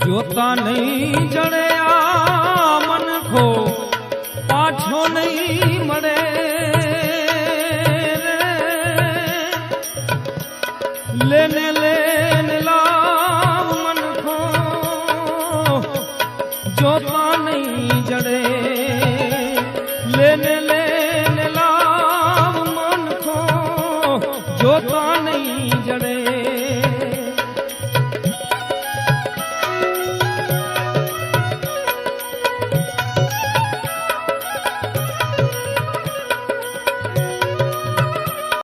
જોતા નહીં જણે આ મનખો પાછો નહીં મળે લેને લેને લાવ મનખો જોતા નહીં જડે લેને લેને લાવ મનખો જોતા નહીં જડે